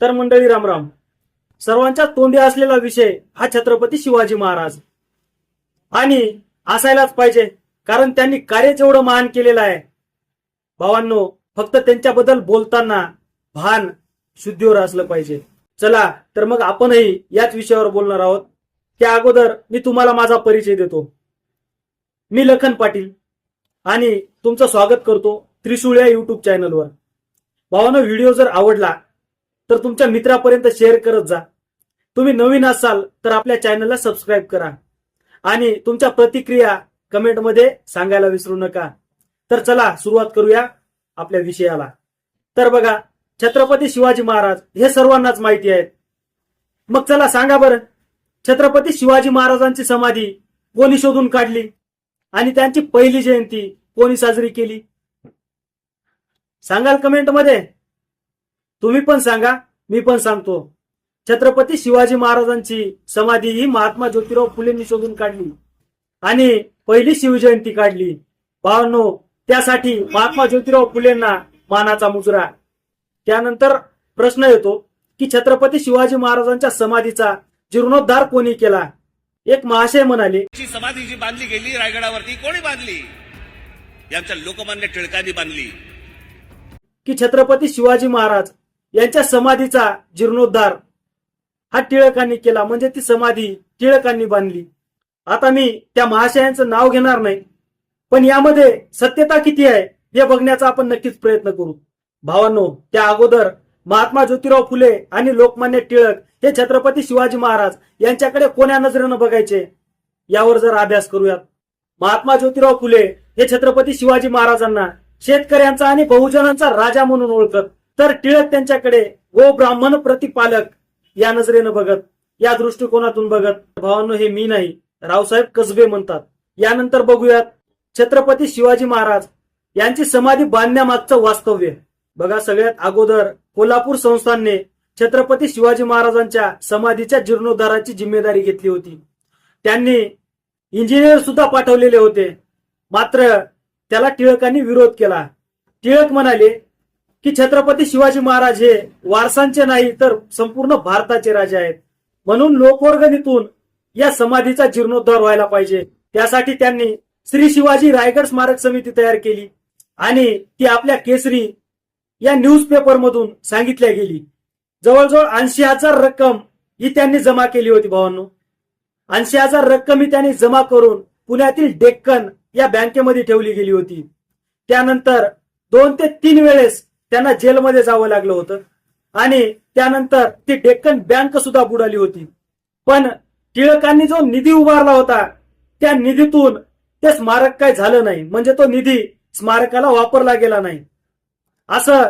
तर मंडळी रामराम सर्वांच्या तोंडी असलेला विषय हा छत्रपती शिवाजी महाराज. आणि असायलाच पाहिजे कारण त्यांनी कार्य जेवढं महान केलेलं आहे. भावांनो फक्त त्यांच्याबद्दल बोलताना भान शुद्धीवर असलं पाहिजे. चला तर मग आपणही याच विषयावर बोलणार आहोत. त्या अगोदर मी तुम्हाला माझा परिचय देतो. मी लखन पाटील आणि तुमचं स्वागत करतो त्रिशूळ या युट्यूब चॅनलवर भावानं व्हिडिओ जर आवडला तर तुमच्या मित्रापर्यंत शेअर करत जा. तुम्ही नवीन असाल तर आपल्या चॅनलला सबस्क्राईब करा. आणि तुमच्या प्रतिक्रिया कमेंटमध्ये सांगायला विसरू नका. तर चला सुरुवात करूया आपल्या विषयाला. तर बघा छत्रपती शिवाजी महाराज हे सर्वांनाच माहिती आहेत. मग चला सांगा बरं छत्रपती शिवाजी महाराजांची समाधी कोणी शोधून काढली? आणि त्यांची पहिली जयंती कोणी साजरी केली? सांगाल कमेंटमध्ये तुम्ही पण सांगा मी पण सांगतो. छत्रपती शिवाजी महाराजांची समाधी ही महात्मा ज्योतिराव फुलेंनी शोधून काढली. आणि पहिली शिवजयंती काढली. भावांनो त्यासाठी महात्मा ज्योतिराव फुलेंना मानाचा मुजरा. त्यानंतर प्रश्न येतो की छत्रपती शिवाजी महाराजांच्या समाधीचा जीर्णोद्धार कोणी केला? एक महाशय म्हणाले समाधी जी बांधली गेली रायगडावरती कोणी बांधली? यांच्या लोकमान्य टिळकांनी बांधली. की छत्रपती शिवाजी महाराज यांच्या समाधीचा जीर्णोद्धार हा टिळकांनी केला. म्हणजे ती समाधी टिळकांनी बांधली. आता मी त्या महाशयांचं नाव घेणार नाही पण यामध्ये सत्यता किती आहे हे बघण्याचा आपण नक्कीच प्रयत्न करू. भावांनो त्या अगोदर महात्मा ज्योतिराव फुले आणि लोकमान्य टिळक हे छत्रपती शिवाजी महाराज यांच्याकडे कोण्या नजरेनं बघायचे? यावर जर अभ्यास करूयात. महात्मा ज्योतिराव फुले हे छत्रपती शिवाजी महाराजांना शेतकऱ्यांचा आणि बहुजनांचा राजा म्हणून ओळखत. तर टिळक त्यांच्याकडे गो ब्राह्मण प्रतिपालक या नजरेनं बघत या दृष्टिकोनातून बघत भावांनो हे मी नाही रावसाहेब कसबे म्हणतात. यानंतर बघूयात छत्रपती शिवाजी महाराज यांची समाधी बांधण्यामागचं वास्तव्य. बघा सगळ्यात अगोदर कोल्हापूर संस्थानने छत्रपती शिवाजी महाराजांच्या समाधीच्या जीर्णोद्धाराची जिम्मेदारी घेतली होती. त्यांनी इंजिनियर सुद्धा पाठवलेले होते. मात्र त्याला टिळकांनी विरोध केला. टिळक म्हणाले की छत्रपती शिवाजी महाराज हे वारसांचे नाही तर संपूर्ण भारताचे राजे आहेत. म्हणून लोकवर्गणीतून या समाधीचा जीर्णोद्धार व्हायला पाहिजे. त्यासाठी त्यांनी श्री शिवाजी रायगड स्मारक समिती तयार केली आणि ती आपल्या केसरी या न्यूजपेपर मधून सांगितल्या गेली. जवळजवळ ऐंशी हजार रक्कम ही त्यांनी जमा केली होती भावांनो. ऐंशी हजार रक्कम ही त्यांनी जमा करून पुण्यातील डेक्कन या बँकेमध्ये ठेवली गेली होती. त्यानंतर दोन ते तीन वेळेस त्यांना जेलमध्ये जावं लागलं होतं. आणि त्यानंतर ती डेक्कन बँक सुद्धा बुडाली होती. पण टिळकांनी जो निधी उभारला होता त्या निधीतून ते स्मारक काय झालं नाही. म्हणजे तो निधी स्मारकाला वापरला गेला नाही. असं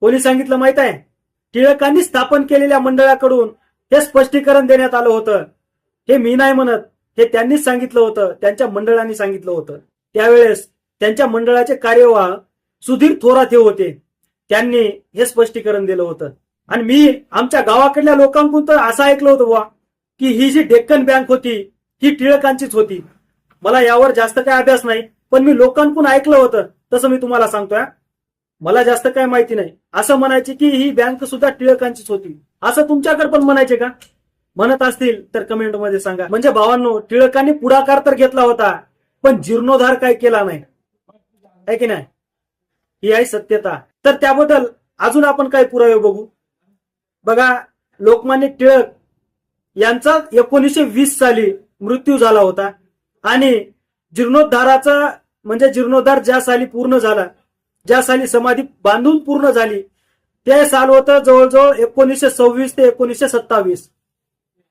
कोणी सांगितलं माहीत आहे? टिळकांनी स्थापन केलेल्या मंडळाकडून हे स्पष्टीकरण देण्यात आलं होतं. हे मी नाही म्हणत. हे त्यांनीच सांगितलं होतं. त्यांच्या मंडळाने सांगितलं होतं. त्यावेळेस त्यांच्या मंडळाचे कार्यवाह सुधीर थोरात हे होते. त्यांनी हे स्पष्टीकरण दिलं होतं. आणि मी आमच्या गावाकडल्या लोकांकडून तर असं ऐकलं होतं बुवा की ही जी डेक्कन बँक होती ही टिळकांचीच होती. मला यावर जास्त काय अभ्यास नाही पण मी लोकांकडून ऐकलं होतं. तसं मी तुम्हाला सांगतोय मला जास्त काय माहिती नाही. असं म्हणायचे की ही बँक सुद्धा टिळकांचीच होती. असं तुमच्याकडे पण म्हणायचे का? म्हणत असतील तर कमेंटमध्ये सांगा. म्हणजे भावांनो टिळकांनी पुढाकार तर घेतला होता पण जीर्णोद्धार काय केला नाही. आहे की नाही? ही आहे सत्यता. तर त्याबद्दल अजून आपण काय पुरावे बघू? बघा लोकमान्य टिळक यांचा एकोणीसशे वीस साली मृत्यू झाला होता आणि जीर्णोद्धाराचा म्हणजे जीर्णोद्धार ज्या साली पूर्ण झाला ज्या साली समाधी बांधून पूर्ण झाली ते साल होतं जवळजवळ एकोणीसशे सव्वीस ते एकोणीसशे सत्तावीस.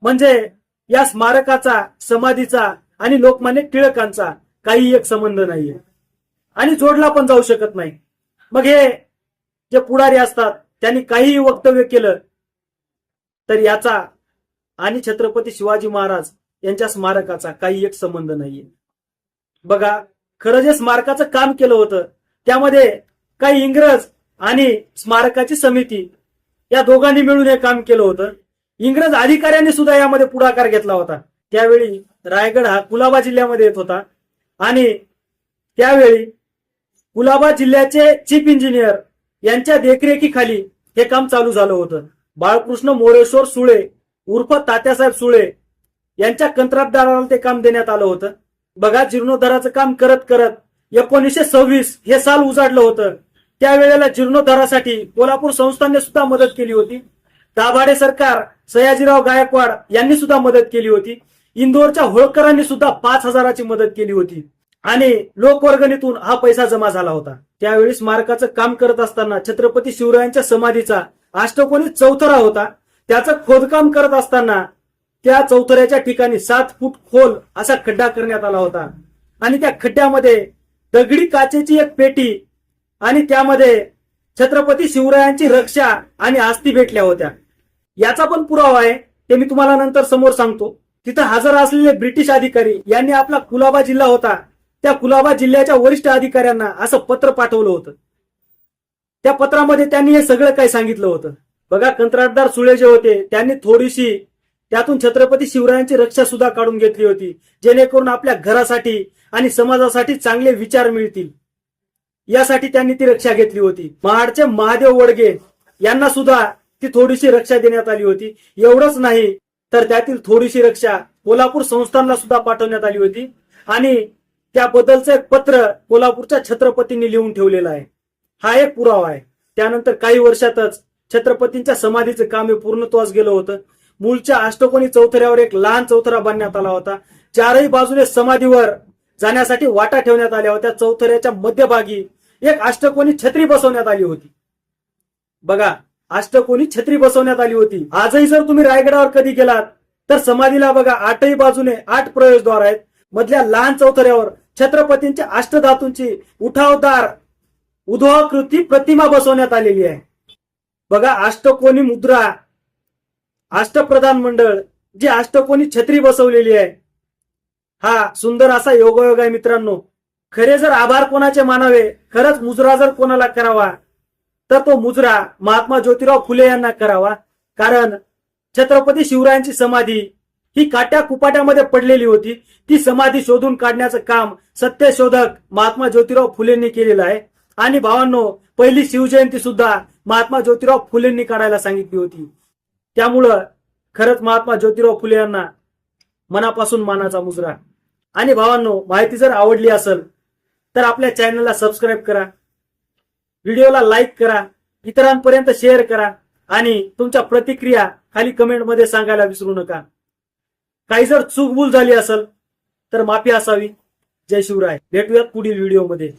म्हणजे या स्मारकाचा समाधीचा आणि लोकमान्य टिळकांचा काही एक संबंध नाहीये. आणि जोडला पण जाऊ शकत नाही. मग हे जे पुढारी असतात त्यांनी काहीही वक्तव्य केलं तर याचा आणि छत्रपती शिवाजी महाराज यांच्या स्मारकाचा काही एक संबंध नाहीये. बघा खरं जे स्मारकाचं काम केलं होतं त्यामध्ये काही इंग्रज आणि स्मारकाची समिती या दोघांनी मिळून हे काम केलं होतं. इंग्रज अधिकाऱ्यांनी सुद्धा यामध्ये पुढाकार घेतला होता. त्यावेळी रायगड हा कुलाबा जिल्ह्यामध्ये येत होता. आणि त्यावेळी कुलाबा जिल्ह्याचे चीफ इंजिनियर यांच्या देखरेखीखाली हे काम चालू झालं होतं. बाळकृष्ण मोरेश्वर सुळे उर्फ तात्यासाहेब सुळे यांच्या कंत्राटदाराला ते काम देण्यात आलं होतं. बघा जीर्णोद्धाराचं काम करत करत एकोणीसशे सव्वीस हे साल उजाडलं होतं. त्यावेळेला जीर्णोद्धारासाठी कोल्हापूर संस्थांनी सुद्धा मदत केली होती. दाभाडे सरकार सयाजीराव गायकवाड यांनी सुद्धा मदत केली होती. इंदोरच्या होळकरांनी सुद्धा पाच हजाराची मदत केली होती. आणि लोकवर्गणीतून हा पैसा जमा झाला होता. त्यावेळी स्मारकाचं काम करत असताना छत्रपती शिवरायांच्या समाधीचा अष्टकोनी चौथरा होता. त्याचं खोदकाम करत असताना त्या चौथऱ्याच्या ठिकाणी सात फूट खोल असा खड्डा करण्यात आला होता. आणि त्या खड्ड्यामध्ये दगडी काचेची एक पेटी आणि त्यामध्ये छत्रपती शिवरायांची रक्षा आणि आस्ती भेटल्या होत्या. याचा पण पुरावा आहे. ते मी तुम्हाला नंतर समोर सांगतो. तिथं हजर असलेले ब्रिटिश अधिकारी यांनी आपला कुलाबा जिल्हा होता. त्या कुलाबा जिल्ह्याच्या वरिष्ठ अधिकाऱ्यांना असं पत्र पाठवलं होतं. त्या पत्रामध्ये त्यांनी हे सगळं काही सांगितलं होतं. बघा कंत्राटदार सुळे जे होते त्यांनी थोडीशी त्यातून छत्रपती शिवरायांची रक्षा सुद्धा काढून घेतली होती जेणेकरून आपल्या घरासाठी आणि समाजासाठी चांगले विचार मिळतील. यासाठी त्यांनी ती रक्षा घेतली होती. महाडचे महादेव वडगे यांना सुद्धा ती थोडीशी रक्षा देण्यात आली होती. एवढंच नाही तर त्यातील थोडीशी रक्षा कोल्हापूर संस्थानला सुद्धा पाठवण्यात आली होती. आणि त्याबद्दलचं एक पत्र कोल्हापूरच्या छत्रपतींनी लिहून ठेवलेलं आहे. हा एक पुरावा आहे. त्यानंतर काही वर्षातच छत्रपतींच्या समाधीचं काम हे पूर्णत्वास गेलं होतं. मूळच्या अष्टकोनी चौथऱ्यावर एक लहान चौथरा बांधण्यात आला होता. चारही बाजूने समाधीवर जाण्यासाठी वाटा ठेवण्यात आल्या होत्या. चौथऱ्याच्या मध्यभागी एक अष्टकोनी छत्री बसवण्यात आली होती. बघा अष्टकोनी छत्री बसवण्यात आली होती. आजही जर तुम्ही रायगडावर कधी गेलात तर समाधीला बघा आठही बाजूने आठ प्रवेशद्वार आहेत. मधल्या लहान चौथऱ्यावर छत्रपतींच्या अष्टधातूंची उठावदार उद्वाकृती प्रतिमा बसवण्यात आलेली आहे. बघा अष्टकोनी मुद्रा अष्टप्रधान मंडळ जी अष्टकोनी छत्री बसवलेली आहे. हा सुंदर असा योगायोग आहे मित्रांनो. खरे जर आभार कोणाचे मानावे खरंच मुजरा जर कोणाला करावा तर तो मुजरा महात्मा ज्योतिराव फुले यांना करावा. कारण छत्रपती शिवरायांची समाधी ही काट्या कुपाट्यामध्ये पडलेली होती. ती समाधी शोधून काढण्याचं काम सत्यशोधक महात्मा ज्योतिराव फुलेंनी केलेलं आहे. आणि भावांनो पहिली शिवजयंती सुद्धा महात्मा ज्योतिराव फुलेंनी काढायला सांगितली होती. त्यामुळं खरंच महात्मा ज्योतिराव फुले यांना मनापासून मानाचा मुजरा. आणि भावांनो माहिती जर आवडली असेल तर आपल्या चॅनलला सबस्क्राईब करा. व्हिडिओला लाईक करा. इतरांपर्यंत शेअर करा. आणि तुमच्या प्रतिक्रिया खाली कमेंटमध्ये सांगायला विसरू नका. काही जर चूकभूल झाली असेल तर माफी असावी. जय शिवराय. भेटूयात पुढील व्हिडिओमध्ये